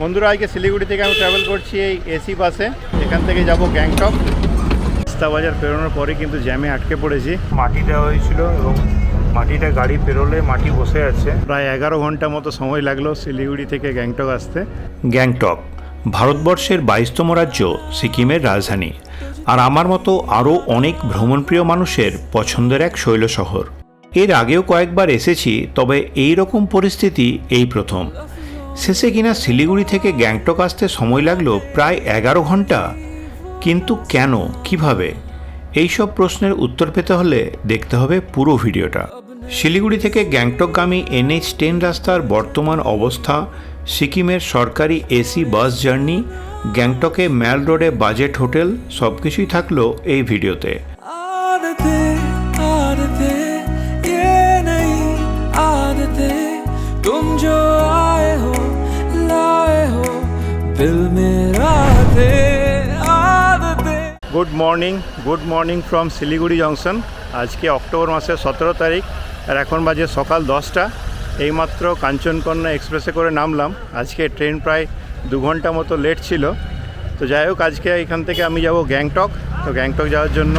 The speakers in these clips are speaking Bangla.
বন্ধুরা, আজকে শিলিগুড়ি থেকে আমি ট্রাভেল করছি এই এসি বাসে এখান থেকে যাব গ্যাংটক রাস্তা বাজার পেরোনোর পরে কিন্তু জ্যামে আটকে পড়েছি। মাটি দেওয়া হয়েছিল এবং মাটিটা গাড়ি পেরোলে মাটি বসে আছে। প্রায় এগারো ঘণ্টা মতো সময় লাগল শিলিগুড়ি থেকে গ্যাংটক আসতে। গ্যাংটক, ভারতবর্ষের বাইশতম রাজ্য, সিকিমের রাজধানী। আর আমার মতো আরও অনেক ভ্রমণপ্রিয় মানুষের পছন্দের এক শৈল শহর। এর আগেও কয়েকবার এসেছি, তবে এই রকম পরিস্থিতি এই প্রথম। শেষে কিনা শিলিগুড়ি থেকে গ্যাংটক আসতে সময় লাগলো প্রায় এগারো ঘন্টা কিন্তু কেন কিভাবে এইসব প্রশ্নের উত্তর পেতে হলে দেখতে হবে পুরো ভিডিওটা শিলিগুড়ি থেকে গ্যাংটকগামী এনএইচ টেন রাস্তার বর্তমান অবস্থা সিকিমের সরকারি এসি বাস জার্নি গ্যাংটকে ম্যাল রোডে বাজেট হোটেল সব কিছুই থাকলো এই ভিডিওতে आदतें आदतें ये नहीं आदतें तुम जो Good morning good morning from Siliguri junction আজকে অক্টোবর মাসের সতেরো তারিখ, আর এখন বাজে সকাল দশটা। এইমাত্র কাঞ্চনকন্যা এক্সপ্রেসে করে নামলাম। আজকে ট্রেন প্রায় দু ঘণ্টা মতো লেট ছিল। তো যাই হোক, আজকে এখান থেকে আমি যাব গ্যাংটক। তো গ্যাংটক যাওয়ার জন্য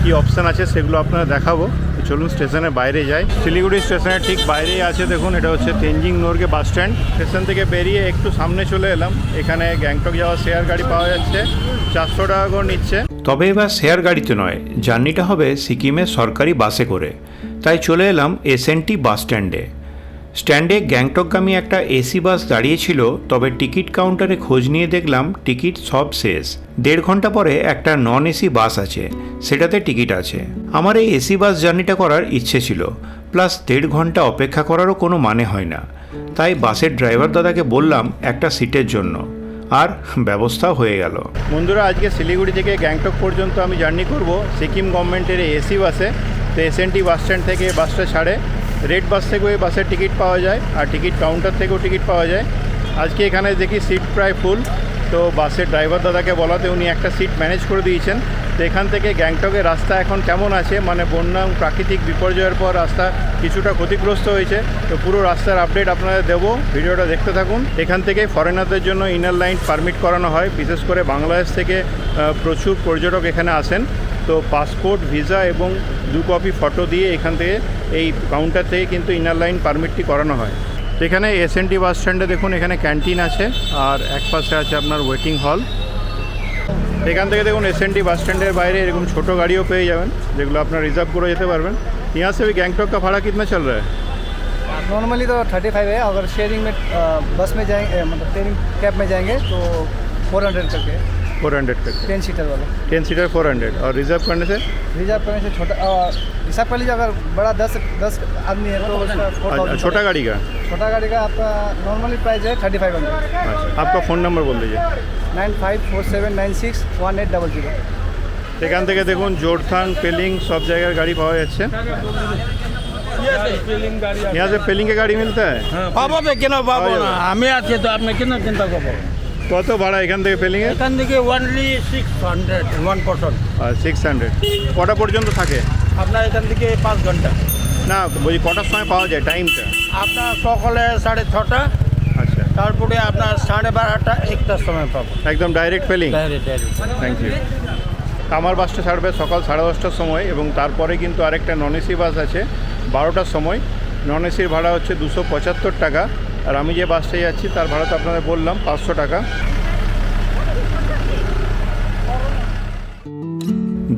কি অপশান আছে সেগুলো আপনারা দেখাবো। চলুন স্টেশনের বাইরে যাই। শিলিগুড়ি স্টেশনের ঠিক বাইরেই আছে, দেখুন, এটা হচ্ছে Tenzing Norgay bus stand. Station থেকে বেরিয়ে একটু সামনে চলে এলাম। এখানে গ্যাংটক যাওয়ার শেয়ার গাড়ি পাওয়া যাচ্ছে। চারশো টাকা করে নিচ্ছে। তবে এবার শেয়ার গাড়িতে নয়, জার্নিটা হবে সিকিমের সরকারি বাসে করে। তাই চলে এলাম এসএনটি বাস স্ট্যান্ডে। স্ট্যান্ডে গ্যাংটকগামী একটা এসি বাস দাঁড়িয়েছিল, তবে টিকিট কাউন্টারে খোঁজ নিয়ে দেখলাম টিকিট সব শেষ। দেড় ঘণ্টা পরে একটা নন এসি বাস আছে, সেটাতে টিকিট আছে। আমার এই এসি বাস জার্নিটা করার ইচ্ছে ছিল, প্লাস দেড় ঘণ্টা অপেক্ষা করারও কোনো মানে হয় না। তাই বাসের ড্রাইভার দাদাকে বললাম একটা সিটের জন্য, আর ব্যবস্থা হয়ে গেল। বন্ধুরা, আজকে শিলিগুড়ি থেকে গ্যাংটক পর্যন্ত আমি জার্নি করব। সিকিম গভর্নমেন্টের এসি বাসে, তো এসএনটি বাস স্ট্যান্ড থেকে বাসটা ছাড়ে। রেড বাস থেকেও এই বাসের টিকিট পাওয়া যায় আর টিকিট কাউন্টার থেকেও টিকিট পাওয়া যায়। আজকে এখানে দেখি সিট প্রায় ফুল। তো বাসের ড্রাইভার দাদাকে বলাতে উনি একটা সিট ম্যানেজ করে দিয়েছেন। তো এখান থেকে গ্যাংটকের রাস্তা এখন কেমন আছে? মানে বন্যা প্রাকৃতিক বিপর্যয়ের পর রাস্তা কিছুটা ক্ষতিগ্রস্ত হয়েছে। তো পুরো রাস্তার আপডেট আপনাদের দেবো। ভিডিওটা দেখতে থাকুন। এখান থেকে ফরেনারদের জন্য ইনার লাইন পারমিট করানো হয়। বিশেষ করে বাংলাদেশ থেকে প্রচুর পর্যটক এখানে আসেন। তো পাসপোর্ট ভিসা এবং দু কপি ফটো দিয়ে এখান থেকে এই কাউন্টার থেকে কিন্তু ইনার লাইন পারমিটটি করানো হয় তো এখানে এসএনটি বাস স্ট্যান্ডে দেখুন এখানে ক্যান্টিন আছে আর এক পাশে আছে আপনার ওয়েটিং হল এখান থেকে দেখুন এসএনটি বাস স্ট্যান্ডের বাইরে এরকম ছোটো গাড়িও পেয়ে যাবেন যেগুলো আপনার রিজার্ভ করে যেতে পারবেন यहाँ से भी गैंगटॉक का भाड़ा कितना चल रहा है नॉर्मली तो थर्टी फाइव है अगर शेयरिंग में अ, बस में जाएंगे अ, मतलब शेयरिंग कैब में जाएंगे तो फोर हंड्रेड करके फोर हंड्रेड का टेन सीटर वाला टेन सीटर फोर हंड्रेड और रिजर्व करने से रिजर्व करने से छोटा अ, हिसाब कर लीजिए अगर बड़ा दस दस आदमी है तो उसका फोर अच्छा, छोटा गाड़ी का छोटा गाड़ी का आपका नॉर्मली प्राइस है थर्टी फाइव हंड्रेड अच्छा आपका फ़ोन नंबर बोल दीजिए nine five four seven nine six one eight double zero এখান থেকে দেখুন জোরথান পেলিং সব জায়গার গাড়ি পাওয়া যাচ্ছে यहाँ से पेलिंग के गाड़ी मिलता है পাবো তো কেন পাবো পাওয়া না যাবে। আমি আছি তো আপনি কেন চিন্তা করবো কত ভাড়া এখান থেকে পেলিং এর এখান থেকে only six hundred one person six hundred কটা পর্যন্ত থাকে? আপনার এখান থেকে পাঁচ ঘণ্টা। না বলছি কটার সময় পাওয়া যায় টাইমটা আপনার সকালে সাড়ে ছটা আচ্ছা। তারপরে আপনার সাড়ে বারোটা একটার সময় পাবো। একদম direct Pelling direct direct thank you আমার বাসটা ছাড়বে সকাল সাড়ে দশটার সময় এবং তারপরে কিন্তু আরেকটা নন এসি বাস আছে বারোটার সময়। নন এসির ভাড়া হচ্ছে দুশো পঁচাত্তর টাকা। আর আমি যে বাসটায় যাচ্ছি, তার ভাড়া তো আপনাদের বললাম, পাঁচশো টাকা।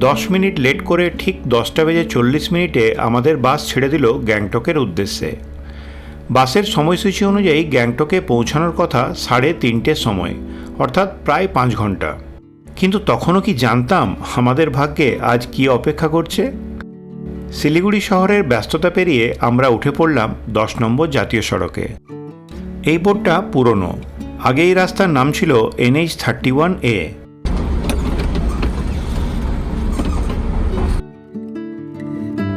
দশ মিনিট লেট করে ঠিক দশটা বেজে চল্লিশ মিনিটে আমাদের বাস ছেড়ে দিল গ্যাংটকের উদ্দেশ্যে। বাসের সময়সূচি অনুযায়ী গ্যাংটকে পৌঁছানোর কথা সাড়ে তিনটের সময়, অর্থাৎ প্রায় পাঁচ ঘণ্টা। কিন্তু তখনও কি জানতাম আমাদের ভাগ্যে আজ কি অপেক্ষা করছে? শিলিগুড়ি শহরের ব্যস্ততা পেরিয়ে আমরা উঠে পড়লাম দশ নম্বর জাতীয় সড়কে। এই বোর্ডটা পুরনো। আগে এই রাস্তার নাম ছিল এনএইচ থার্টি ওয়ান এ।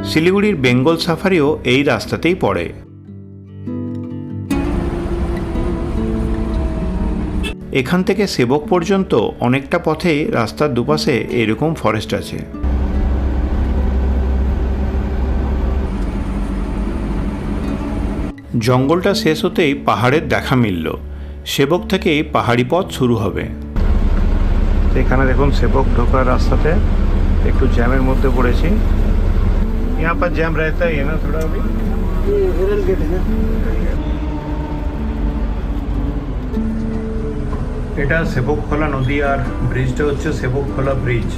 শিলিগুড়ির বেঙ্গল সাফারিও এই রাস্তাতেই পড়ে। এখান থেকে সেবক পর্যন্ত অনেকটা পথে রাস্তার দুপাশে এরকম ফরেস্ট আছে। জঙ্গলটা শেষ হতেই পাহাড়ের দেখা মিলল সেবক থেকেই পাহাড়ি পথ শুরু হবে এখানে দেখুন সেবক ঢোকার রাস্তাতে একটু জ্যামের মধ্যে পড়েছি यहाँ पर जैम रहता ही है ना थोड़ा अभी रेल गेट है এটা সেবকখোলা নদী আর ব্রিজটা হচ্ছে Sevokekhola bridge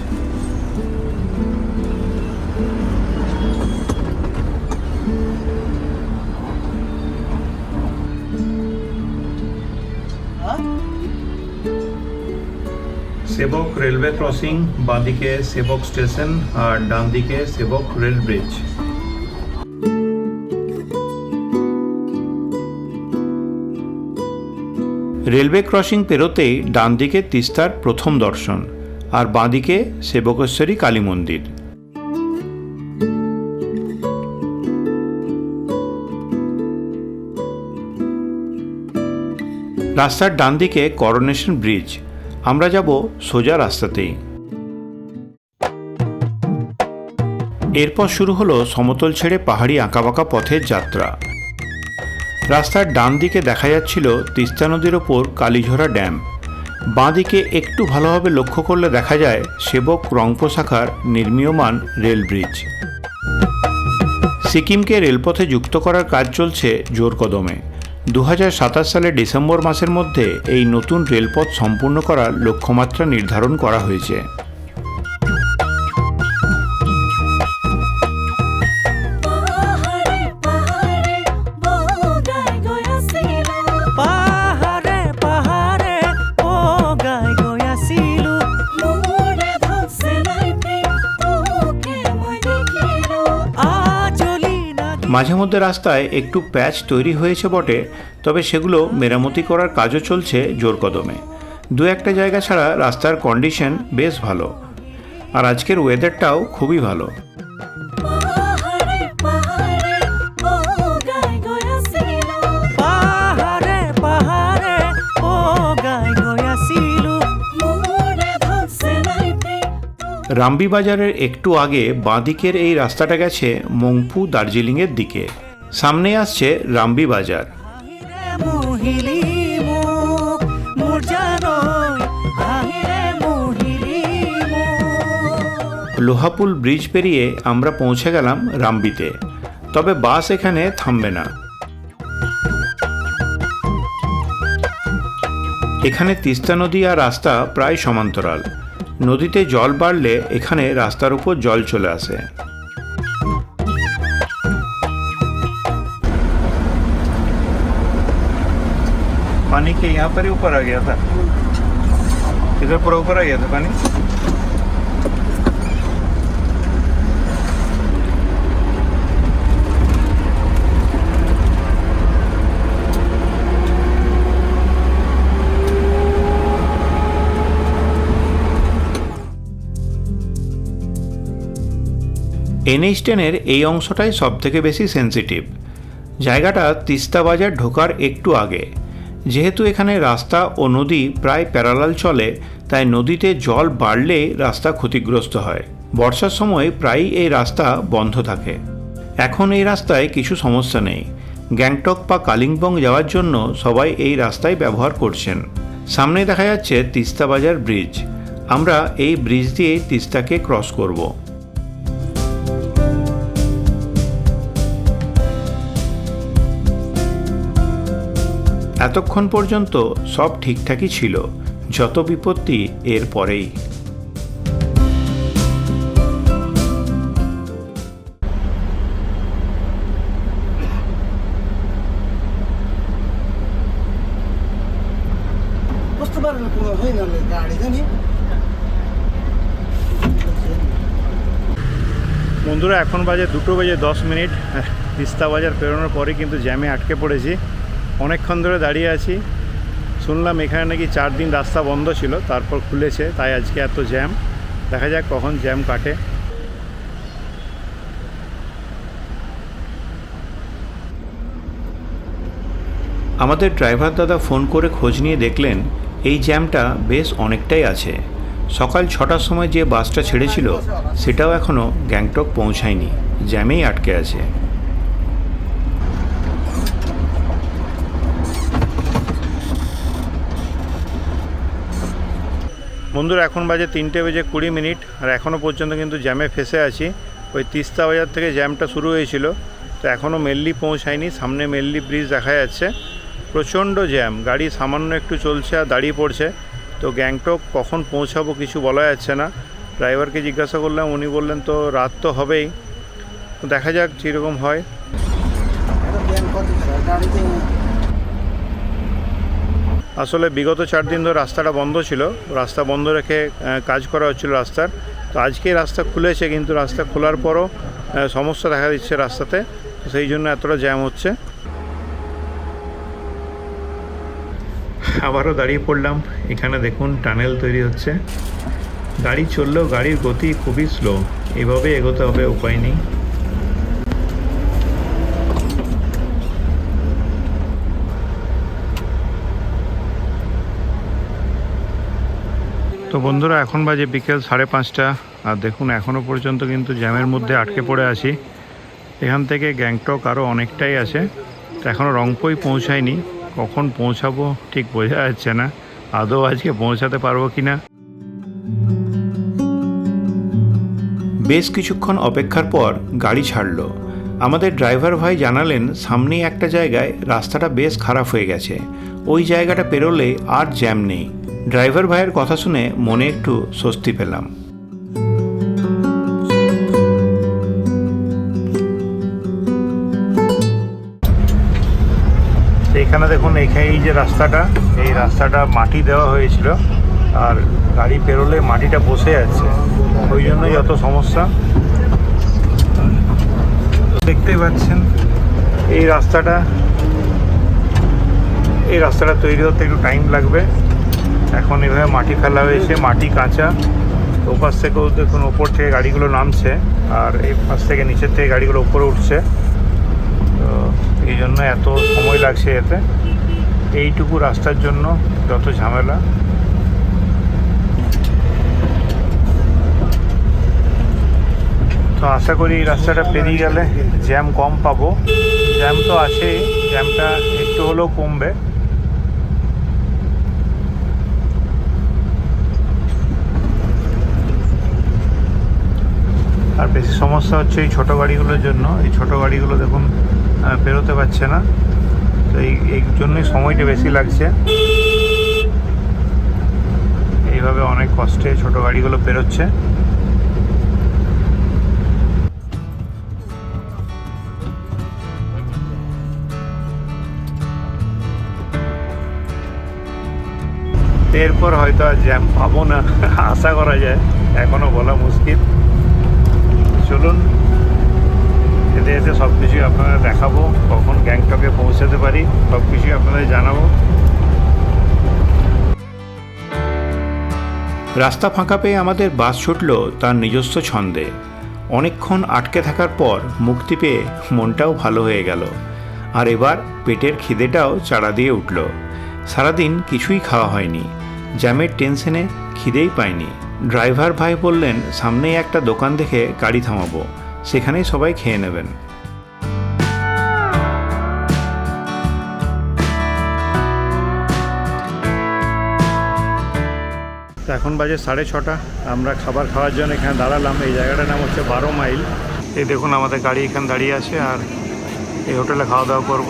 Sevoke railway crossing, বাঁদিকে সেবক স্টেশন আর ডান দিকে Sevoke rail bridge. Railway crossing পেরোতেই ডান দিকে তিস্তার প্রথম দর্শন আর বাঁদিকে সেবকেশ্বরী কালী মন্দির। রাস্তার ডান দিকে করোনেশন ব্রিজ আমরা যাব সোজা রাস্তাতেই। এরপর শুরু হলো সমতল ছেড়ে পাহাড়ি আঁকাবাঁকা পথের যাত্রা। রাস্তার ডান দিকে দেখা যাচ্ছিল তিস্তা নদীর ওপর কালীঝোড়া ড্যাম। বাঁ দিকে একটু ভালোভাবে লক্ষ্য করলে দেখা যায় সেবক রংপো শাখার নির্মীয়মান রেল ব্রিজ। সিকিমকে রেলপথে যুক্ত করার কাজ চলছে জোর কদমে দু সালের ডিসেম্বর মাসের মধ্যে এই নতুন রেলপথ সম্পূর্ণ করার লক্ষ্যমাত্রা নির্ধারণ করা হয়েছে। মাঝে মধ্যে রাস্তায় একটু প্যাচ তৈরি হয়েছে বটে, তবে সেগুলো মেরামতি করার কাজও চলছে জোর কদমে। দু একটা জায়গা ছাড়া রাস্তার কন্ডিশন বেশ ভালো। আর আজকের ওয়েদারটাও খুবই ভালো। রামবি বাজারের একটু আগে বাঁদিকের এই রাস্তাটা গেছে মংপু দার্জিলিংয়ের দিকে। সামনে আসছে রামবি বাজার লোহাপুল ব্রিজ পেরিয়ে আমরা পৌঁছে গেলাম রামবিতে। তবে বাস এখানে থামবে না। এখানে তিস্তা নদী আর রাস্তা প্রায় সমান্তরাল। নদীতে জল বাড়লে এখানে রাস্তার উপর জল চলে আসে पानी के यहाँ पर ही ऊपर आ गया था इधर पूरा ऊपर आ गया था पानी এনএইচ টেনের এই অংশটাই সবথেকে বেশি সেন্সিটিভ জায়গাটা তিস্তা বাজার ঢোকার একটু আগে। যেহেতু এখানে রাস্তা ও নদী প্রায় প্যারালাল চলে, তাই নদীতে জল বাড়লে রাস্তা ক্ষতিগ্রস্ত হয়। বর্ষার সময় প্রায়ই এই রাস্তা বন্ধ থাকে। এখন এই রাস্তায় কিছু সমস্যা নেই। গ্যাংটক বা কালিম্পং যাওয়ার জন্য সবাই এই রাস্তায় ব্যবহার করছেন। সামনে দেখা যাচ্ছে তিস্তা বাজার ব্রিজ আমরা এই ব্রিজ দিয়ে তিস্তাকে ক্রস করব। এতক্ষণ পর্যন্ত সব ঠিকঠাকই ছিল, যত বিপত্তি এর পরেই। বন্ধুরা, এখন বাজে দুটো বাজে দশ মিনিট। তিস্তা বাজার পেরোনোর পরে কিন্তু জ্যামে আটকে পড়েছি। অনেকক্ষণ ধরে দাঁড়িয়ে আছি। শুনলাম এখানে নাকি চার দিন রাস্তা বন্ধ ছিল, তারপর খুলেছে, তাই আজকে এত জ্যাম। দেখা যাক কখন জ্যাম কাটে। আমাদের ড্রাইভার দাদা ফোন করে খোঁজ নিয়ে দেখলেন, এই জ্যামটা বেশ অনেকটাই আছে। সকাল ছটার সময় যে বাসটা ছেড়েছিল, সেটাও এখনও গ্যাংটক পৌঁছায়নি। জ্যামেই আটকে আছে। বন্ধুরা, এখন বাজে তিনটে বেজে কুড়ি মিনিট আর এখনও পর্যন্ত কিন্তু জ্যামে ফেসে আছি। ওই তিস্তা বাজার থেকে জ্যামটা শুরু হয়েছিল, তো এখনও মেল্লি পৌঁছায়নি। সামনে মেল্লি ব্রিজ দেখা যাচ্ছে। প্রচণ্ড জ্যাম, গাড়ি সামান্য একটু চলছে আর দাঁড়িয়ে পড়ছে। তো গ্যাংটক কখন পৌঁছাবো কিছু বলা যাচ্ছে না। ড্রাইভারকে জিজ্ঞাসা করলাম, উনি বললেন, তো রাত তো হবেই। দেখা যাক কীরকম হয়। আসলে বিগত চার দিন ধরে রাস্তাটা বন্ধ ছিল। রাস্তা বন্ধ রেখে কাজ করা হচ্ছিল রাস্তার। তো আজকেই রাস্তা খুলেছে, কিন্তু রাস্তা খোলার পরও সমস্যা দেখা দিচ্ছে রাস্তাতে। সেই জন্য এতটা জ্যাম হচ্ছে। আবারও দাঁড়িয়ে পড়লাম। এখানে দেখুন, টানেল তৈরি হচ্ছে। গাড়ি চললেও গাড়ির গতি খুবই স্লো এভাবে এগোতে হবে, উপায় নেই। তো বন্ধুরা, এখন বাজে বিকেল সাড়ে পাঁচটা। আর দেখুন এখনও পর্যন্ত কিন্তু জ্যামের মধ্যে আটকে পড়ে আছি। এখান থেকে গ্যাংটক আরও অনেকটাই আছে। তো এখনও রংপুই পৌঁছায়নি। কখন পৌঁছাবো ঠিক বোঝা যাচ্ছে না। আদৌ আজকে পৌঁছাতে পারব কি না বেশ কিছুক্ষণ অপেক্ষার পর গাড়ি ছাড়লো। আমাদের ড্রাইভার ভাই জানালেন, সামনেই একটা জায়গায় রাস্তাটা বেশ খারাপ হয়ে গেছে। ওই জায়গাটা পেরোলে আর জ্যাম নেই। ড্রাইভার ভাইয়ের কথা শুনে মনে একটু স্বস্তি পেলাম। এখানে দেখুন এখানে এই যে রাস্তাটা, এই রাস্তাটা মাটি দেওয়া হয়েছিল আর গাড়ি পেরোলে মাটিটা বসে যাচ্ছে ওই জন্যই যত সমস্যা। দেখতেই পাচ্ছেন, এই রাস্তাটা এই রাস্তাটা তৈরি হতে একটু টাইম লাগবে। এখন এভাবে মাটি ফেলা হয়েছে, মাটি কাঁচা। ওপাশ থেকেও দেখুন, ওপর থেকে গাড়িগুলো নামছে, আর এই পাশ থেকে নিচের থেকে গাড়িগুলো উপরে উঠছে। তো এই জন্য এত সময় লাগছে এতে। এইটুকু রাস্তার জন্য যত ঝামেলা। তো আশা করি এই রাস্তাটা পেরিয়ে গেলে জ্যাম কম পাবো। জ্যাম তো আছেই, জ্যামটা একটু হলেও কমবে। আর বেশি সমস্যা হচ্ছে এই ছোটো গাড়িগুলোর জন্য। এই ছোটো গাড়িগুলো দেখুন পেরোতে পারছে না। তো এই এই জন্যই সময়টা বেশি লাগছে। এইভাবে অনেক কষ্টে ছোট গাড়িগুলো পেরোচ্ছে এরপর হয়তো আর জ্যাম পাবো না, আশা করা যায়। এখনও বলা মুশকিল। চলুন। যেতে যেতে সব কিছুই আপনারা দেখাবো, কখন গ্যাংটকে পৌঁছাতে পারি সব কিছুই আপনাদের জানাব। রাস্তা ফাঁকা পেয়ে আমাদের বাস ছুটল তার নিজস্ব ছন্দে। অনেকক্ষণ আটকে থাকার পর মুক্তি পেয়ে মনটাও ভালো হয়ে গেল। আর এবার পেটের খিদেটাও চাড়া দিয়ে উঠল। সারাদিন কিছুই খাওয়া হয়নি। জ্যামের টেনশনে খিদেই পায়নি ড্রাইভার ভাই বললেন সামনেই একটা দোকান দেখে গাড়ি থামাবো। সেখানেই সবাই খেয়ে নেবেন। তো এখন বাজে সাড়ে ছটা। আমরা খাবার খাওয়ার জন্য এখানে দাঁড়ালাম। এই জায়গাটার নাম হচ্ছে বারো মাইল। এই দেখুন আমাদের গাড়ি এখানে দাঁড়িয়ে আছে আর এই হোটেলে খাওয়া দাওয়া করব।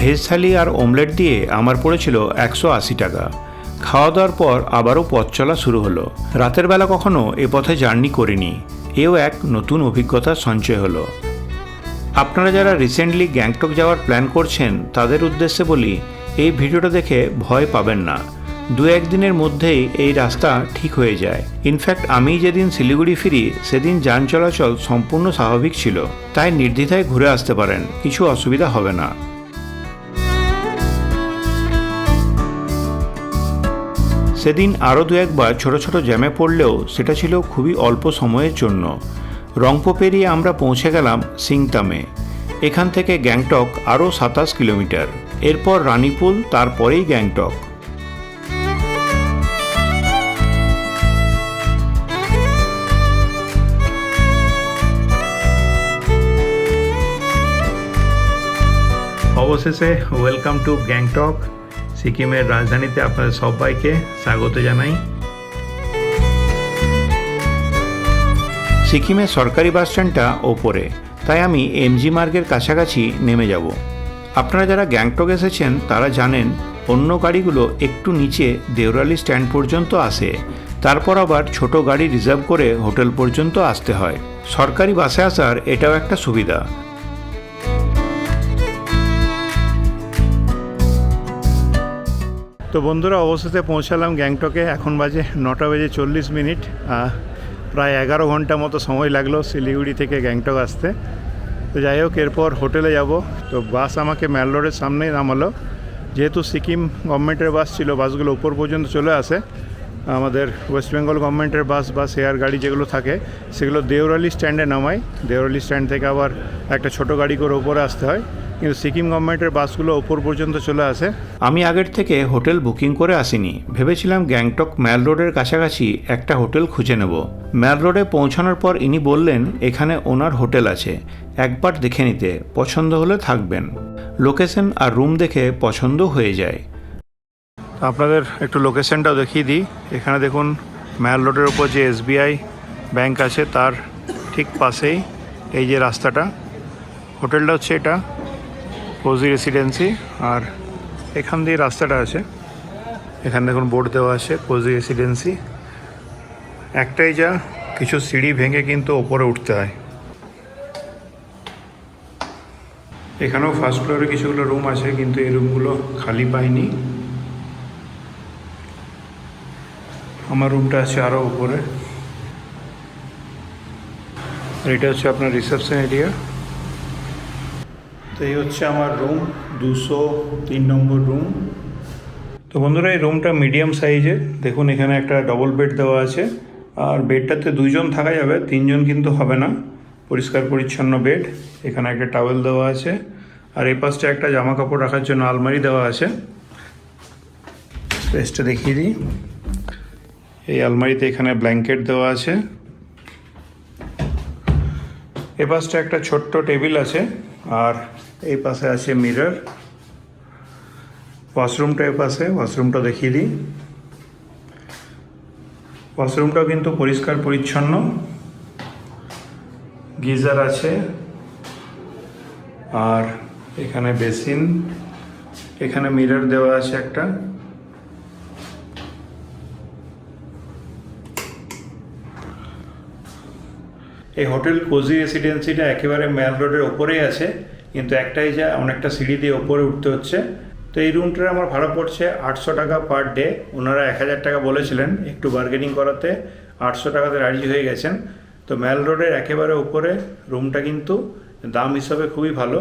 ভেজ থালি আর অমলেট দিয়ে আমার পড়েছিল একশো আশি টাকা। খাওয়া দাওয়ার পর আবারও পথ চলা শুরু হলো। রাতের বেলা কখনো এ পথে জার্নি করিনি। এও এক নতুন অভিজ্ঞতা সঞ্চয় হলো। আপনারা যারা রিসেন্টলি গ্যাংটক যাওয়ার প্ল্যান করছেন, তাদের উদ্দেশ্যে বলি, এই ভিডিওটা দেখে ভয় পাবেন না। দু একদিনের মধ্যেই এই রাস্তা ঠিক হয়ে যায়। ইনফ্যাক্ট আমি যেদিন শিলিগুড়ি ফিরি, সেদিন যান চলাচল সম্পূর্ণ স্বাভাবিক ছিল। তাই নির্দ্বিধায় ঘুরে আসতে পারেন। কিছু অসুবিধা হবে না। সেদিন আরও দু একবার ছোট ছোট জ্যামে পড়লেও সেটা ছিল খুবই অল্প সময়ের জন্য। রংপো পেরিয়ে আমরা পৌঁছে গেলাম সিংতামে। এখান থেকে গ্যাংটক আরও সাতাশ কিলোমিটার। এরপর রানীপুল, তারপরেই গ্যাংটক। অবশেষে ওয়েলকাম টু গ্যাংটক। সিকিমের রাজধানীতে আপনাদের সবাইকে স্বাগত জানাই। সিকিমের সরকারি বাস স্ট্যান্ডটা ওপরে, তাই আমি এমজি মার্গের কাছাকাছি নেমে যাব। আপনারা যারা গ্যাংটক এসেছেন, তারা জানেন অন্য গাড়িগুলো একটু নিচে দেওরালি স্ট্যান্ড পর্যন্ত আসে, তারপর আবার ছোট গাড়ি রিজার্ভ করে হোটেল পর্যন্ত আসতে হয়। সরকারি বাসে আসার এটাও একটা সুবিধা। তো বন্ধুরা, অবশেষে পৌঁছালাম গ্যাংটকে। এখন বাজে নটা বেজে চল্লিশ মিনিট। প্রায় এগারো ঘণ্টা মতো সময় লাগল শিলিগুড়ি থেকে গ্যাংটক আসতে। তো যাই হোক, এরপর হোটেলে যাব। তো বাস আমাকে ম্যাল রোডের সামনেই নামালো। যেহেতু সিকিম গভর্নমেন্টের বাস ছিল, বাসগুলো উপর পর্যন্ত চলে আসে। আমাদের ওয়েস্ট বেঙ্গল গভর্নমেন্টের বাস বা শেয়ার গাড়ি যেগুলো থাকে, সেগুলো দেওরালি স্ট্যান্ডে নামায় দেওরালি স্ট্যান্ড থেকে আবার একটা ছোট গাড়ি করে উপরে আসতে হয়। কিন্তু সিকিম গভর্নমেন্টের বাসগুলো ওপর পর্যন্ত চলে আসে। আমি আগের থেকে হোটেল বুকিং করে আসিনি। ভেবেছিলাম গ্যাংটক ম্যাল রোডের কাছাকাছি একটা হোটেল খুঁজে নেব। ম্যাল রোডে পৌঁছানোর পর ইনি বললেন এখানে ওনার হোটেল আছে। একবার দেখে নিতে। পছন্দ হলে থাকবেন। লোকেশন আর রুম দেখে পছন্দ হয়ে যায়। আপনাদের একটু লোকেশনটাও দেখিয়ে দিই। এখানে দেখুন ম্যাল রোডের ওপর যে এসবিআই ব্যাংক আছে তার ঠিক পাশেই এই যে রাস্তাটা। হোটেলটা হচ্ছে এটা। কোজি রেসিডেন্সি আর এখান দিয়ে রাস্তাটা আছে। এখানে দেখুন বোর্ড দেওয়া আছে কোজি রেসিডেন্সি একটাই যা, কিছু সিঁড়ি ভেঙে কিন্তু ওপরে উঠতে হয়। এখানেও ফার্স্ট ফ্লোরে কিছুগুলো রুম আছে, কিন্তু এই রুমগুলো খালি পাইনি। আমার রুমটা আছে আরও উপরে। এটা হচ্ছে আপনার রিসেপশন এরিয়া তো এই হচ্ছে আমার রুম দুশো তিন নম্বর রুম তো বন্ধুরা, এই রুমটা মিডিয়াম সাইজের দেখুন, এখানে একটা ডবল বেড দেওয়া আছে। আর বেডটাতে দুইজন থাকা যাবে, তিনজন কিন্তু হবে না। পরিষ্কার পরিচ্ছন্ন বেড এখানে একটা টাওয়েল দেওয়া আছে। আর এই পাশটা একটা জামা কাপড় রাখার জন্য আলমারি দেওয়া আছে। স্পেসটা দেখিয়ে দিই। এই আলমারিতে এখানে ব্ল্যাঙ্কেট দেওয়া আছে। এ পাশটা একটা ছোট্ট টেবিল আছে। আর এই পাশে আছে মিরর ওয়াশরুমটা এ পাশে ওয়াশরুমটা দেখিয়ে দিই। ওয়াশরুমটাও কিন্তু পরিষ্কার, পরিচ্ছন্ন। গিজার আছে, আর এখানে বেসিন, এখানে মিরর দেওয়া আছে একটা। এই হোটেল কোজি রেসিডেন্সিটা একেবারে ম্যাল রোডের ওপরেই আছে। কিন্তু একটাই যা অনেকটা সিঁড়ি দিয়ে ওপরে উঠতে হচ্ছে। তো এই রুমটার আমার ভাড়া পড়ছে আটশো টাকা পার ডে ওনারা এক হাজার টাকা বলেছিলেন একটু বার্গেনিং করাতে। আটশো টাকাতে রাজি হয়ে গেছেন। তো ম্যাল রোডের একেবারে উপরে রুমটা কিন্তু দাম হিসাবে খুবই ভালো।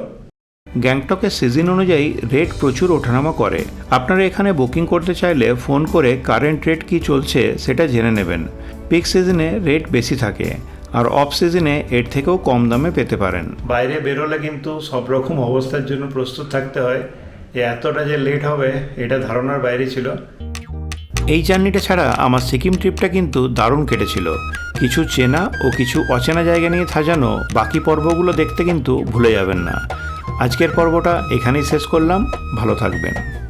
গ্যাংটকের সিজন অনুযায়ী রেট প্রচুর ওঠানামা করে। আপনারা এখানে বুকিং করতে চাইলে ফোন করে কারেন্ট রেট কি চলছে সেটা জেনে নেবেন। পিক সিজনে রেট বেশি থাকে। আর অফ সিজনে এর থেকেও কম দামে পেতে পারেন। বাইরে বেরোলে কিন্তু সব রকম অবস্থার জন্য প্রস্তুত থাকতে হয়। যে এতটা যে লেট হবে এটা ধারণার বাইরে ছিল। এই জার্নিটা ছাড়া আমার সিকিম ট্রিপটা কিন্তু দারুণ কেটেছিল। কিছু চেনা ও কিছু অচেনা জায়গা নিয়ে সাজানো বাকি পর্বগুলো দেখতে কিন্তু ভুলে যাবেন না। আজকের পর্বটা এখানেই শেষ করলাম। ভালো থাকবেন।